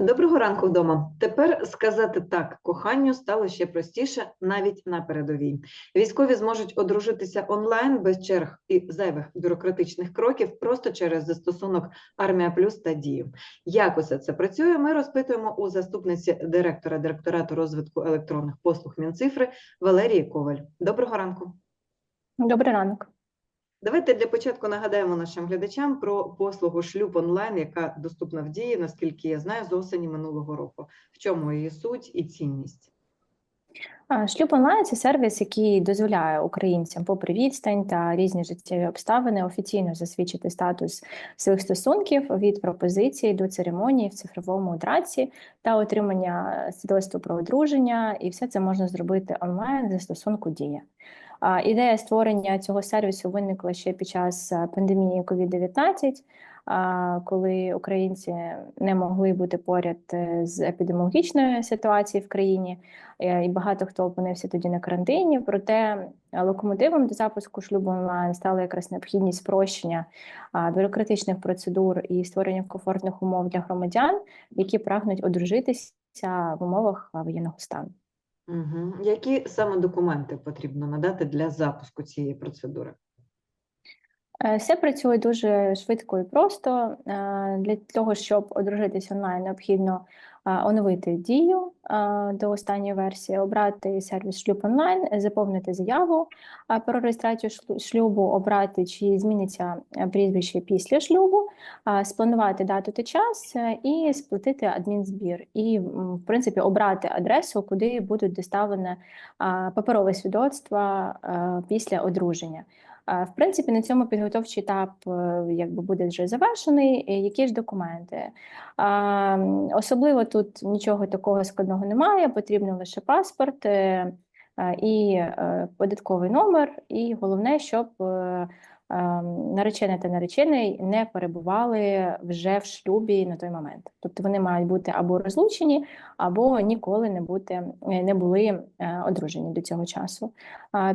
Доброго ранку вдома. Тепер сказати так коханню стало ще простіше навіть на передовій. Військові зможуть одружитися онлайн без черг і зайвих бюрократичних кроків просто через застосунок Армія Плюс та Дію. Як усе це працює? Ми розпитуємо у заступниці директора директорату розвитку електронних послуг Мінцифри Валерії Коваль. Доброго ранку. Добрий ранок. Давайте для початку нагадаємо нашим глядачам про послугу шлюб онлайн, яка доступна в дії, наскільки я знаю, з осені минулого року. В чому її суть і цінність? Шлюб онлайн це сервіс, який дозволяє українцям, попри відстань та різні життєві обставини, офіційно засвідчити статус своїх стосунків від пропозиції до церемонії в цифровому одраці та отримання свідоцтва про одруження, і все це можна зробити онлайн за стосунку Дія. Ідея створення цього сервісу виникла ще під час е, пандемії COVID-19, коли українці не могли бути поряд е, з епідеміологічною ситуацією в країні, е, і багато хто опинився тоді на карантині. Проте локомотивом до запуску шлюбу онлайн стала якраз необхідність спрощення бюрократичних процедур і створення комфортних умов для громадян, які прагнуть одружитися в умовах воєнного стану. Угу. Які саме документи потрібно надати для запуску цієї процедури? Е, Все працює дуже швидко і просто. Е, Для того, щоб одружитись онлайн, необхідно е, оновити дію до останньої версії, обрати сервіс шлюб онлайн, заповнити заяву про реєстрацію шлю- шлюбу, обрати, чи зміниться прізвище після шлюбу, спланувати дату та час і сплатити адмінзбір. І, в принципі, обрати адресу, куди будуть доставлені паперове свідоцтво е, після одруження. В принципі, на цьому підготовчий етап е, якби буде вже завершений. Які ж документи? Особливо тут нічого такого складного немає. Потрібно лише паспорт е, і е, податковий номер. І головне, щоб наречена та наречений не перебували вже в шлюбі на той момент. Тобто вони мають бути або розлучені, або ніколи не бути е, не були е, одружені до цього часу.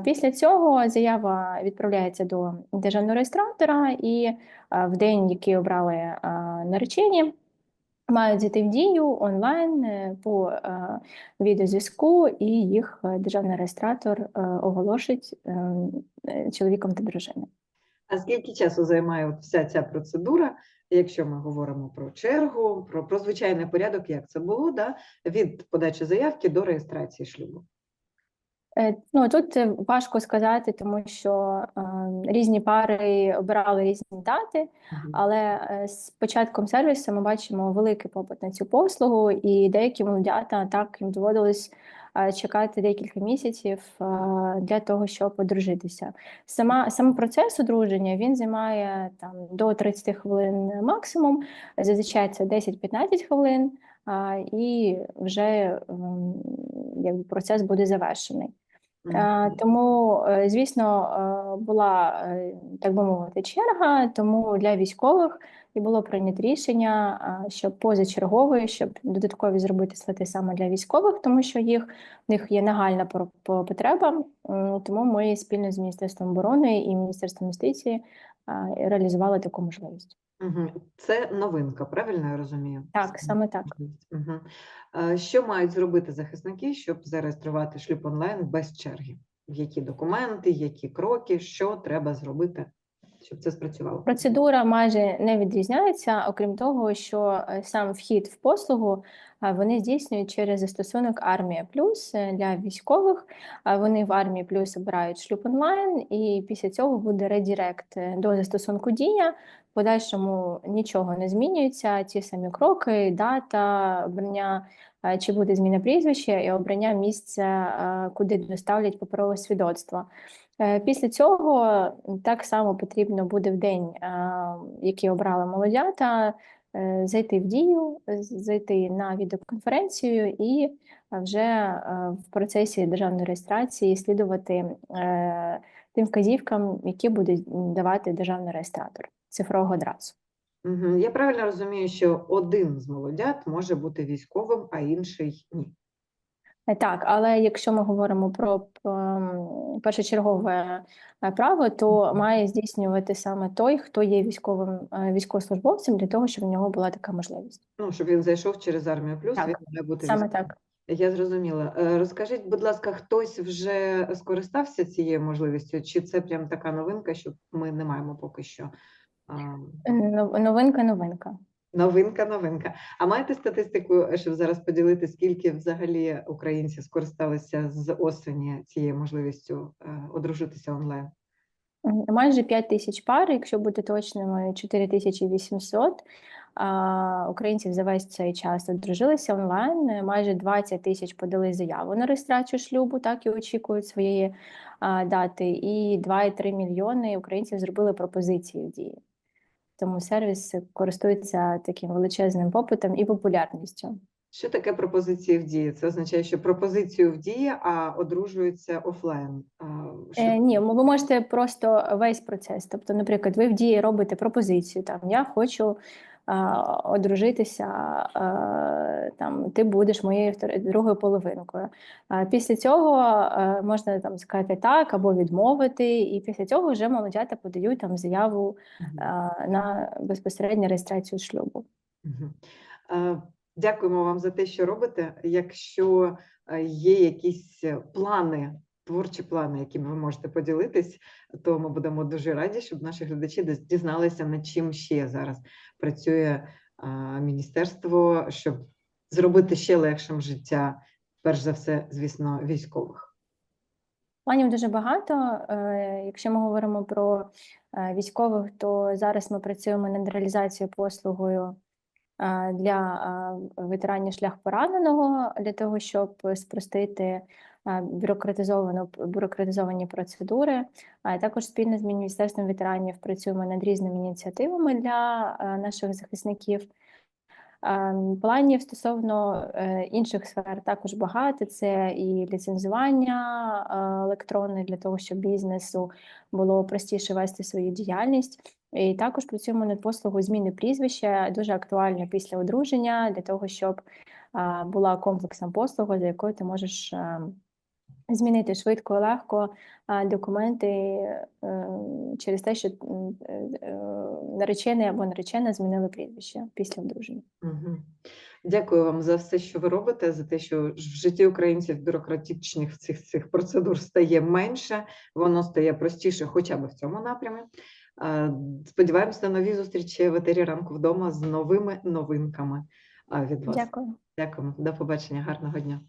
Після цього заява відправляється до державного реєстратора, і в день, який обрали наречені, мають зайти в дію онлайн е, по е, відеозв'язку, і їх е, державний реєстратор е, оголошить е, е, чоловіком та дружиною. А скільки часу займає от вся ця процедура, якщо ми говоримо про чергу, про, про звичайний порядок, як це було, да? від подачі заявки до реєстрації шлюбу? Е, Ну, тут е, важко сказати, тому що е, різні пари обирали різні дати. Але е, з початком сервісу ми бачимо великий попит на цю послугу, і деякі молодята так їм доводилось е, чекати декілька місяців е, для того, щоб одружитися. Сама сам процес одруження він займає там до 30 хвилин максимум. Зазвичай це 10-15 хвилин, а, і вже ем, якби процес буде завершений. Е. Тому, е, звісно, е, була, так би мовити, черга, тому для військових і було прийнято рішення, щоб позачерговий, щоб додаткові зробити слоти саме для військових, тому що їх, в них є нагальна потреба. Тому ми спільно з Міністерством оборони і Міністерством юстиції реалізували таку можливість. Мгм. Це новинка, правильно я розумію? Так, саме так. Угу. Що мають зробити захисники, щоб зареєструвати шлюб онлайн без черги? Які документи, які кроки, що треба зробити, щоб це спрацювало? Процедура майже не відрізняється, окрім того, що е, сам вхід в послугу е, вони здійснюють через застосунок Армія Плюс е, для військових. Вони в Армії Плюс обирають шлюб онлайн, і після цього буде редірект до застосунку Дія. Подальшому нічого не змінюється. Ті самі кроки, дата обрання, чи буде зміна прізвища і обрання місця, куди доставлять паперове свідоцтво. Е, Після цього так само потрібно буде в день, який обрали молодята, е, зайти в дію, зайти на відеоконференцію і вже е, в процесі державної реєстрації слідувати тим вказівкам, які буде давати державний реєстратор цифрового. Угу. Я правильно розумію, що один з молодят може бути військовим, а інший ні. Е, Так, але якщо ми говоримо про першочергове е, право, то має здійснювати саме той, хто є військовим е, військовослужбовцем, для того, щоб в нього була така можливість. Ну, щоб він зайшов через армію плюс, Так, він має бути Саме військовим. так. Я зрозуміла. Розкажіть, будь ласка, хтось вже скористався цією можливістю, чи це прям така новинка, що ми не маємо поки що? Новинка, новинка. Новинка, новинка. А маєте статистику, щоб зараз поділити, скільки взагалі українців скористалися з осені цією можливістю е, одружитися онлайн? Майже 5 тисяч пар, якщо бути точними, 4800 а, українців за весь цей час одружилися онлайн. Майже 20 тисяч подали заяву на реєстрацію шлюбу, так і очікують своєї дати. І 2,3 мільйони українців зробили пропозиції в дії. Тому сервіс користується таким величезним попитом і популярністю. Що таке пропозиції в дії? Це означає, що пропозицію в дії, а одружується офлайн. Що Е, ні, ви можете просто весь процес. Тобто, наприклад, ви в дії робите пропозицію, там я хочу одружитися, там ти будеш моєю другою половинкою. Після цього можна там сказати так або відмовити, і після цього вже молодята подають там заяву на безпосередню реєстрацію шлюбу. Е, Дякуємо вам за те, що робите. Якщо е, є якісь е, плани, творчі плани, якими ви можете поділитись, то ми будемо дуже раді, щоб наші глядачі діз- дізналися, над чим ще зараз працює міністерство, щоб зробити ще легшим життя, перш за все, звісно, військових. Планів дуже багато. Е, Якщо ми говоримо про е, військових, то зараз ми працюємо над реалізацією послугою е, для ветеранів шлях пораненого для того, щоб спростити бюрократизовану бюрократизовані процедури. А також спільно з Міністерством ветеранів працюємо над різними ініціативами для е, наших захисників. Ем, Планів стосовно е, інших сфер також багато. Це і ліцензування е, електронне для того, щоб бізнесу було простіше вести свою діяльність. І також працюємо над послугою зміни прізвища, дуже актуально після одруження, для того, щоб була комплексна послуга, за якою ти можеш е, змінити швидко і легко документи е, через те, що е, е, наречений або наречена змінили прізвище після одруження. Мгм. Дякую вам за все, що ви робите, за те, що в житті українців бюрократичних цих, цих процедур стає менше, воно стає простіше, хоча б в цьому напрямі. Сподіваємося на нові зустрічі в етері ранку вдома з новими новинками від вас. Дякую. Дякуємо. До побачення. Гарного дня.